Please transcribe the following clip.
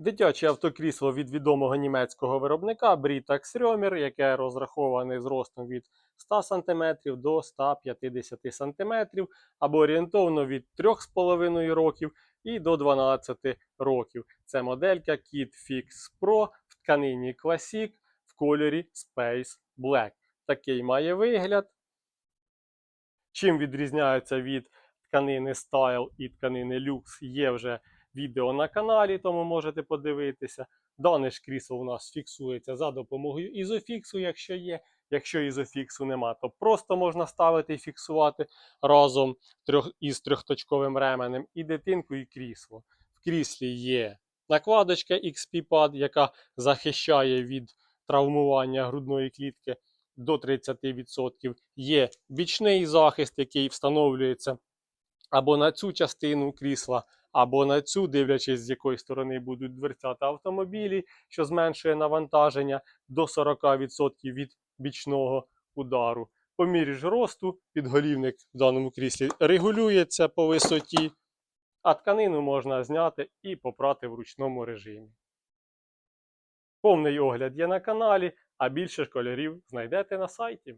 Дитяче автокрісло від відомого німецького виробника Britax Römer, яке розраховане з ростом від 100 см до 150 см, або орієнтовно від 3,5 років і до 12 років. Це моделька Kit Fix Pro в тканині Classic в кольорі Space Black. Такий має вигляд. Чим відрізняється від тканини Style і тканини Lux, є вже відео на каналі, тому можете подивитися. Дане ж крісло у нас фіксується за допомогою ізофіксу, якщо є. Якщо ізофіксу нема, то просто можна ставити і фіксувати разом із трьохточковим ременем і дитинку, і крісло. В кріслі є накладочка XP-Pad, яка захищає від травмування грудної клітки до 30%. Є бічний захист, який встановлюється або на цю частину крісла, або на цю, дивлячись, з якої сторони будуть дверцята автомобілі, що зменшує навантаження до 40% від бічного удару. По мірі ж росту підголівник в даному кріслі регулюється по висоті, а тканину можна зняти і попрати в ручному режимі. Повний огляд є на каналі, а більше ж кольорів знайдете на сайті.